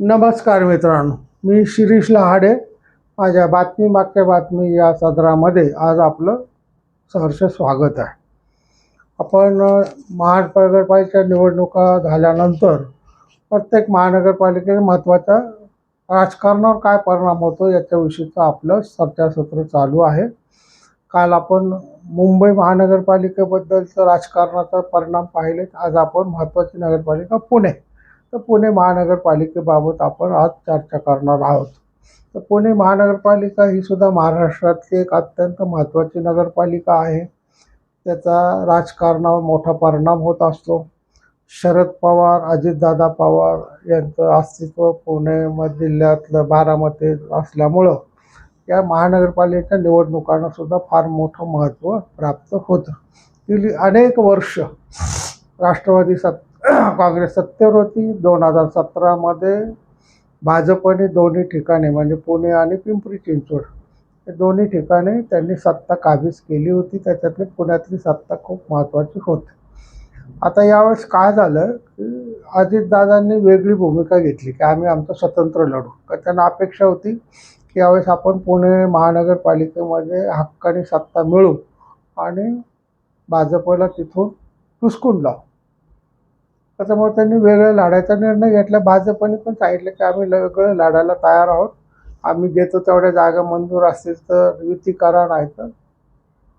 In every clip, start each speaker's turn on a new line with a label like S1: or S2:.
S1: नमस्कार मित्रांनो मी शिरीष लहाडे. माझ्या बातमी मागच्या बातमी या सदरामध्ये आज आपलं सहर्ष स्वागत आहे. आपण महानगरपालिका निवडणुका झाल्यानंतर प्रत्येक महानगरपालिकेने महत्त्वाच्या राजकारणावर काय परिणाम होतो याच्याविषयीचं आपलं चर्चासत्र चालू आहे. काल आपण मुंबई महानगरपालिकेबद्दलचं राजकारणाचा परिणाम पाहिले आज आपण महत्त्वाची नगरपालिका पुणे तर पुणे महानगरपालिकेबाबत आपण आज चर्चा करणार आहोत. तर पुणे महानगरपालिका ही सुद्धा महाराष्ट्रातली एक अत्यंत महत्त्वाची नगरपालिका आहे. त्याचा राजकारणावर मोठा परिणाम होत असतो. शरद पवार अजितदादा पवार यांचं अस्तित्व पुणे म- जिल्ह्यातलं बारामती असल्यामुळं या महानगरपालिकेच्या निवडणुकांना सुद्धा फार मोठं महत्त्व प्राप्त होतं. गेली अनेक वर्ष राष्ट्रवादी सत् काँग्रेस सत्तेवर होती. दोन हजार सतरामध्ये भाजपने दोन्ही ठिकाणी म्हणजे पुणे आणि पिंपरी चिंचवड हे दोन्ही ठिकाणी त्यांनी सत्ता काबीज केली होती. त्याच्यातली पुण्यातली सत्ता खूप महत्त्वाची होती. आता यावेळेस काय झालं की अजितदादांनी वेगळी भूमिका घेतली की आम्ही आमचं स्वतंत्र लढू. तर त्यांना अपेक्षा होती की यावेळेस आपण पुणे महानगरपालिकेमध्ये हक्काने सत्ता मिळू आणि भाजपला तिथून हुसकून लावू. त्याच्यामुळे त्यांनी वेगळं लढायचा निर्णय घेतला. भाजपने पण सांगितलं की आम्ही वेगळं लढायला तयार आहोत. आम्ही देतो तेवढ्या जागा मंजूर असतील तर युती करा नाही तर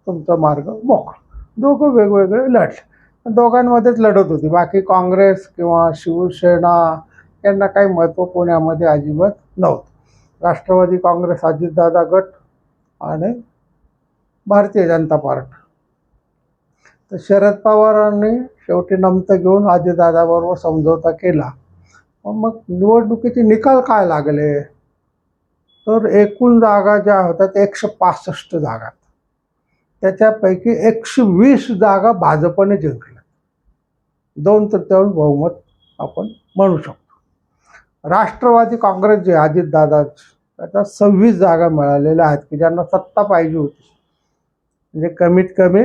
S1: तुमचा मार्ग मोकळा. दोघं वेगवेगळे लढले. दोघांमध्येच लढत होती. बाकी काँग्रेस किंवा शिवसेना यांना काही महत्त्व पुण्यामध्ये अजिबात नव्हतं. राष्ट्रवादी काँग्रेस अजितदादा गट आणि भारतीय जनता पार्टी. तर शरद पवारांनी शेवटी नमतं घेऊन अजितदादाबरोबर समझोता केला. मग निवडणुकीचे निकाल काय लागले? तर एकूण जागा ज्या होत्या त्या एकशे पासष्ट जागा. त्याच्यापैकी एकशे वीस जागा भाजपने जिंकल्या. दोन तृतीयांश बहुमत आपण म्हणू शकतो. राष्ट्रवादी काँग्रेस जे अजितदादा त्याच्या सव्वीस जागा मिळालेल्या आहेत की ज्यांना सत्ता पाहिजे होती. म्हणजे कमीत कमी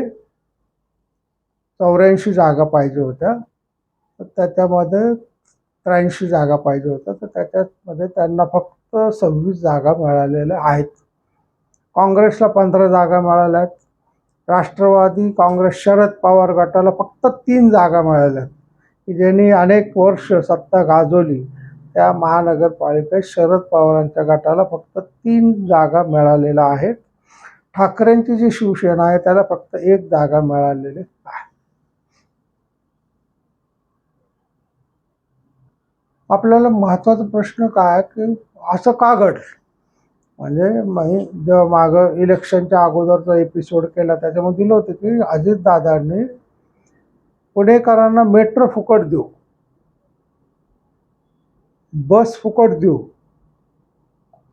S1: चौऱ्याऐंशी जागा पाहिजे होत्या. तर त्याच्यामध्ये त्र्याऐंशी जागा पाहिजे होत्या. तर त्याच्यामध्ये त्यांना फक्त सव्वीस जागा मिळालेल्या आहेत. काँग्रेसला पंधरा जागा मिळाल्या आहेत. राष्ट्रवादी काँग्रेस शरद पवार गटाला फक्त तीन जागा मिळाल्या आहेत. की ज्यांनी अनेक वर्ष सत्ता गाजवली त्या महानगरपालिकेत शरद पवारांच्या गटाला फक्त तीन जागा मिळालेल्या आहेत. ठाकरेंची जी शिवसेना आहे त्याला फक्त एक जागा मिळालेली आहे. आपल्याला महत्त्वाचा प्रश्न काय की असं का घडलं? म्हणजे मी जेव्हा मागं इलेक्शनच्या अगोदरचा एपिसोड केला त्याच्यामध्ये दिलं होतं की अजितदादांनी पुणेकरांना मेट्रो फुकट देऊ. बस फुकट देऊ.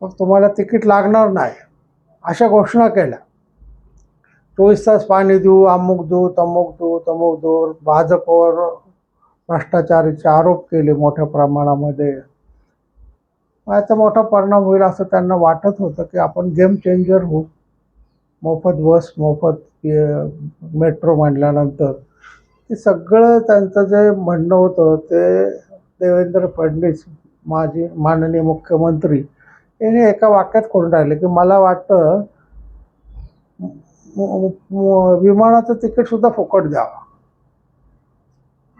S1: मग तुम्हाला तिकीट लागणार नाही. अशा घोषणा केल्या. चोवीस तास पाणी देऊ अमुक देऊ तमुक देऊ तमुक देऊ भाजपवर भ्रष्टाचाराचे आरोप केले मोठ्या प्रमाणामध्ये. याचा मोठा परिणाम होईल असं त्यांना वाटत होतं की आपण गेम चेंजर होऊ. मोफत बस मोफत मेट्रो म्हणल्यानंतर ते सगळं त्यांचं जे म्हणणं होतं ते देवेंद्र फडणवीस माजी माननीय मुख्यमंत्री यांनी एका वाक्यात करून राहिले की मला वाटतं विमानाचं तिकीटसुद्धा फुकट द्यावं.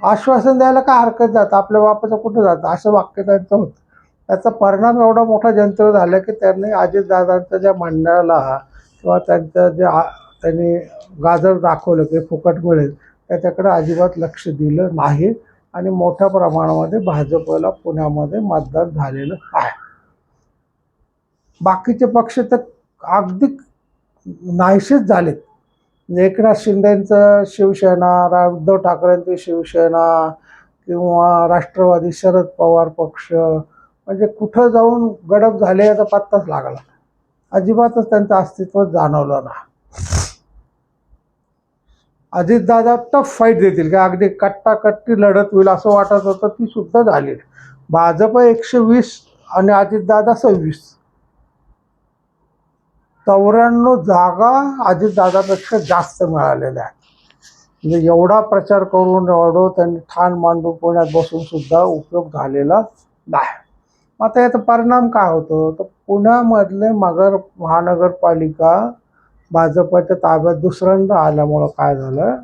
S1: आश्वासन द्यायला काय हरकत जातं आपल्या बापाचं कुठं जातं? असं वाक्य त्यांचं होतं. त्याचा परिणाम एवढा मोठा जनतेवर झाला की त्यांनी अजितदादांच्या ज्या मांडण्याला किंवा त्यांचं जे त्यांनी गाजर दाखवलं की फुकट मिळेल त्याच्याकडे अजिबात लक्ष दिलं नाही आणि मोठ्या प्रमाणामध्ये भाजपला पुण्यामध्ये मतदान झालेलं आहे. बाकीचे पक्ष तर अगदी नाहीसेच झालेत. एकनाथ शिंदेंचं शिवसेना रा उद्धव ठाकरेंची शिवसेना किंवा राष्ट्रवादी शरद पवार पक्ष म्हणजे कुठं जाऊन गडप झाले याचा पत्ताच लागला अजिबातच त्यांचं अस्तित्व जाणवलं ना अजितदादा टफ फाईट देतील का अगदी कट्टाकट्टी लढत होईल असं वाटत होतं ती सुद्धा झाली भाजप एकशे वीस आणि अजितदादा सव्वीस. चौऱ्याण्णव जागा अजितदादापेक्षा जास्त मिळालेल्या आहेत. म्हणजे एवढा प्रचार करून एवढं त्यांनी ठाण मांडून पुण्यात बसून सुद्धा उपयोग झालेला नाही. मग आता याचा परिणाम काय होतो? तर पुण्यामधले मगर महानगरपालिका भाजपच्या ताब्यात दुसऱ्यांदा आल्यामुळं काय झालं?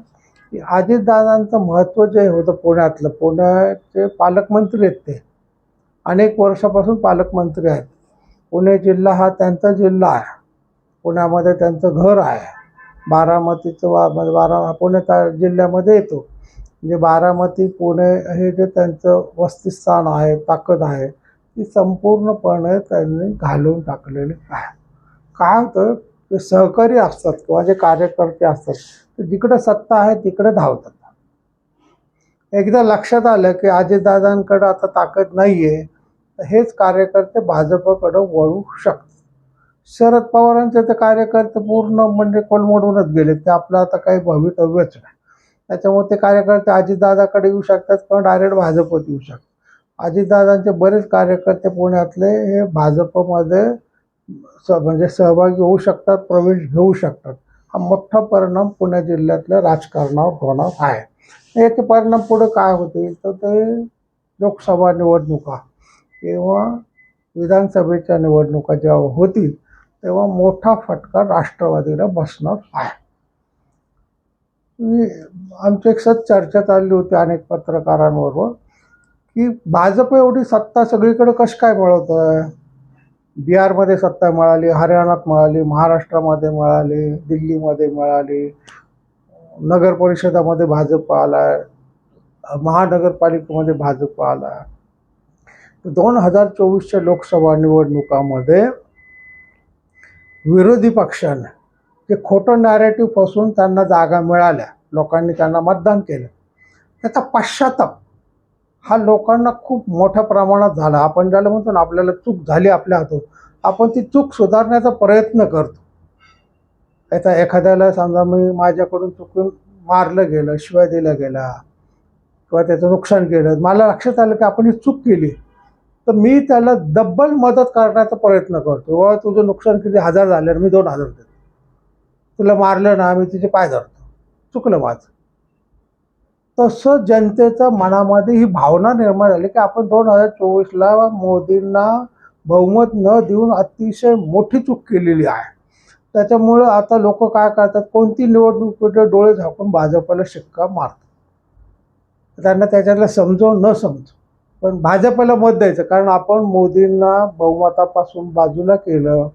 S1: की अजितदादांचं महत्त्व जे होतं पुण्यातलं पुण्याचे पालकमंत्री आहेत ते. अनेक वर्षापासून पालकमंत्री आहेत. पुणे जिल्हा हा त्यांचा जिल्हा आहे. पुण्यामध्ये त्यांचं घर आहे. बारामतीचं वा म्हणजे बारा पुणे ता जिल्ह्यामध्ये येतो. म्हणजे बारामती पुणे हे जे त्यांचं वस्तीस्थान आहे ताकद आहे ती संपूर्णपणे त्यांनी घालून टाकलेली आहे. काय होतं? ते सहकारी असतात किंवा जे कार्यकर्ते असतात ते जिकडे सत्ता आहे तिकडे धावतात. एकदा लक्षात आलं की अजितदादांकडं आता ताकद नाही आहे हेच कार्यकर्ते भाजपकडं वळू शकतात. शरद पवारांचे ते कार्यकर्ते पूर्ण म्हणजे कोलमोडूनच गेले. ते आपलं आता काही भवितव्यच नाही. त्याच्यामुळे ते कार्यकर्ते अजितदादाकडे येऊ शकतात किंवा डायरेक्ट भाजपत येऊ शकतात. अजितदादांचे बरेच कार्यकर्ते पुण्यातले हे भाजपमध्ये स म्हणजे सहभागी होऊ शकतात प्रवेश घेऊ शकतात. हा मोठा परिणाम पुणे जिल्ह्यातल्या राजकारणावर होणार आहे. याचे परिणाम पुढे काय होतील? तर ते लोकसभा निवडणुका. किंवा विधानसभेच्या निवडणुका जेव्हा होतील तेव्हा मोठा फटका राष्ट्रवादीला बसणार आहे. मी- आमची एक सत चर्चा चालली होती अनेक पत्रकारांबरोबर की भाजप एवढी सत्ता सगळीकडे कश काय मिळवत आहे बिहारमध्ये सत्ता मिळाली हरियाणात मिळाली महाराष्ट्रामध्ये मिळाली दिल्लीमध्ये मिळाली नगर परिषदामध्ये भाजप आला महानगरपालिकेमध्ये भाजप आला दोन हजार चोवीसच्या लोकसभा निवडणुकामध्ये विरोधी पक्षानं जे खोटं नॅरेटिव्हपासून त्यांना जागा मिळाल्या. लोकांनी त्यांना मतदान केलं. त्याचा पश्चाताप हा लोकांना खूप मोठ्या प्रमाणात झाला. आपण ज्याला म्हणतो ना आपल्याला चूक झाली आपल्या हातून आपण ती चूक सुधारण्याचा प्रयत्न करतो. त्याचा एखाद्याला समजा मी माझ्याकडून चुकून मारलं गेलं शिवाय दिलं गेला किंवा त्याचं नुकसान केलं मला लक्षात आलं की आपण ही चूक केली. तर मी त्याला डब्बल मदत करण्याचा प्रयत्न करतो बाबा तुझं नुकसान किती? हजार झालं मी दोन हजार देतो. तुला मारलं ना मी तुझे पाय धरतो. चुकलं माझं. तसं जनतेच्या मनामध्ये ही भावना निर्माण झाली की आपण दोन हजार चोवीसला मोदींना बहुमत न देऊन अतिशय मोठी चूक केलेली आहे. त्याच्यामुळं आता लोक काय करतात? कोणती निवडणूक डोळे झाकून भाजपला शिक्का मारतात. त्यांना त्याच्यातलं समजो न समजो पण भाजपला मत द्यायचं. कारण आपण मोदींना बहुमतापासून बाजूला केलं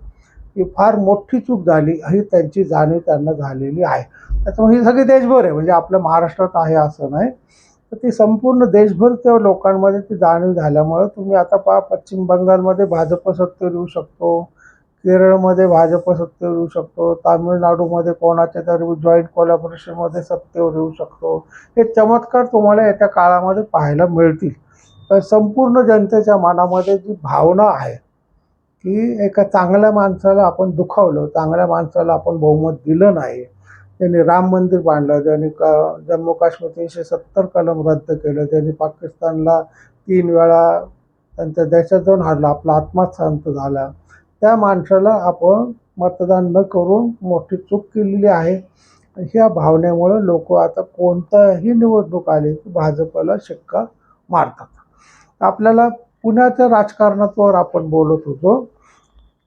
S1: ही फार मोठी चूक झाली ही त्यांची जाणीव त्यांना झालेली आहे. त्याच्यामुळे ही सगळी देशभर आहे. म्हणजे आपल्या महाराष्ट्रात आहे असं नाही. तर ती संपूर्ण देशभर त्या लोकांमध्ये ती जाणीव झाल्यामुळे तुम्ही आता पहा पश्चिम बंगालमध्ये भाजप सत्तेवर येऊ शकतो. केरळमध्ये भाजप सत्तेवर येऊ शकतो. तामिळनाडूमध्ये कोणाच्या तरी जॉईंट कोलॅबोरेशनमध्ये सत्तेवर येऊ शकतो. हे चमत्कार तुम्हाला येत्या काळामध्ये पाहायला मिळतील. संपूर्ण जनतेच्या मनामध्ये जी भावना आहे की एका चांगल्या माणसाला आपण दुखावलं चांगल्या माणसाला आपण बहुमत दिलं नाही त्यांनी राम मंदिर बांधलं ज्यांनी का जम्मू काश्मीर तीनशे सत्तर कलम रद्द केलं ज्यांनी पाकिस्तानला तीन वेळा त्यांच्या देशात जाऊन हारला आपला आत्माच शांत झाला. त्या माणसाला आपण मतदान न करून मोठी चूक केलेली आहे. ह्या भावनेमुळे लोक आता कोणताही निवडणूक आली की भाजपला शिक्का मारतात. आपल्याला पुण्याच्या राजकारणावर आपण बोलत होतो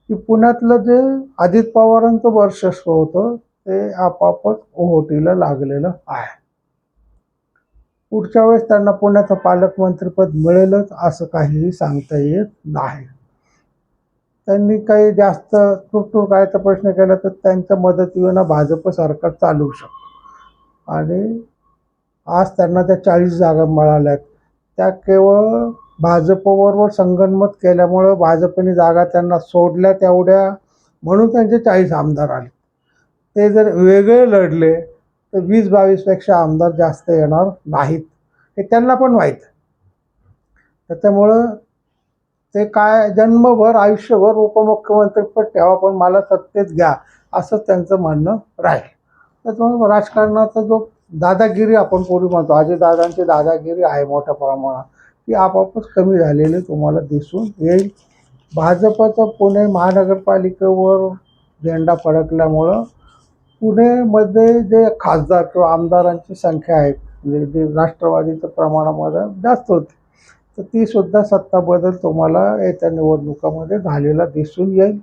S1: की पुण्यातलं जे अजित पवारांचं वर्चस्व होतं ते आपापच ओहोटीला लागलेलं आहे. पुढच्या वेळेस त्यांना पुण्याचं पालकमंत्रीपद मिळेलच असं काहीही सांगता येत नाही. त्यांनी काही जास्त तुरतुर कायचा प्रश्न केला तर त्यांच्या मदतीविना भाजप सरकार चालवू शकतो. आणि आज त्यांना त्या चाळीस जागा मिळाल्या आहेत त्या केवळ भाजपबरोबर संगणमत केल्यामुळं भाजपने जागा त्यांना सोडल्या तेवढ्या म्हणून त्यांचे चाळीस आमदार आले. ते जर वेगळे लढले तर वीस बावीसपेक्षा आमदार जास्त येणार नाहीत. हे त्यांना पण माहीत त्याच्यामुळं ते काय जन्मभर आयुष्यभर उपमुख्यमंत्रीपद ठेवा पण मला सत्तेत घ्या असं त्यांचं म्हणणं राहील. त्याच्यामुळे राजकारणाचा जो दादागिरी आपण पूर्वी म्हणतो. अजय दादांची दादागिरी आहे मोठ्या प्रमाणात ती आपापच कमी झालेली तुम्हाला दिसून येईल. भाजपचं पुणे महानगरपालिकेवर झेंडा फडकल्यामुळं पुणेमध्ये जे खासदार किंवा आमदारांची संख्या आहे म्हणजे जे राष्ट्रवादीचं प्रमाणामध्ये जास्त होती तर तीसुद्धा सत्ता बदल तुम्हाला येत्या निवडणुकामध्ये झालेला दिसून येईल.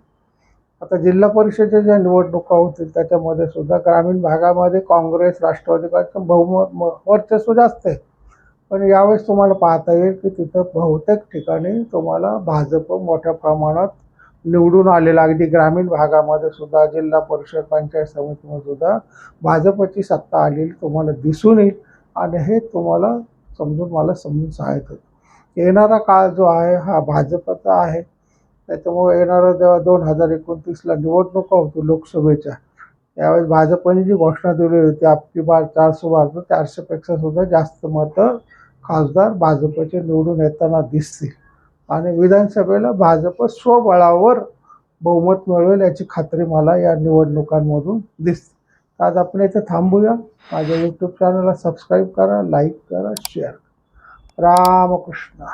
S1: आता जिल्हा परिषदेच्या ज्या निवडणुका होतील त्याच्यामध्ये सुद्धा ग्रामीण भागामध्ये काँग्रेस राष्ट्रवादी काँग्रेसचं बहुमत म- वर्चस्व जास्त आहे. पण यावेळेस तुम्हाला पाहता येईल की तिथं बहुतेक ठिकाणी तुम्हाला भाजप मोठ्या प्रमाणात निवडून आलेलं अगदी ग्रामीण भागामध्ये सुद्धा जिल्हा परिषद पंचायत समितीमध्ये सुद्धा भाजपची सत्ता आलेली तुम्हाला दिसून येईल आणि हे तुम्हाला समजून मला समजून सांगायचं येणारा काळ जो आहे हा भाजपचा आहे. त्याच्यामुळे येणारा जेव्हा दोन हजार एकोणतीसला निवडणुका होतो लोकसभेच्या. त्यावेळेस भाजपने जी घोषणा दिली होती आपली बार चारशे बार चारशेपेक्षा सुद्धा जास्त मतं खासदार भाजपचे निवडून येताना दिसतील. आणि विधानसभेला भाजप स्वबळावर बहुमत मिळवेल याची खात्री मला या निवडणुकांमधून दिसते. आज आपण इथे थांबूया. माझ्या यूट्यूब चॅनलला सबस्क्राईब करा लाईक करा शेअर करा. रामकृष्ण.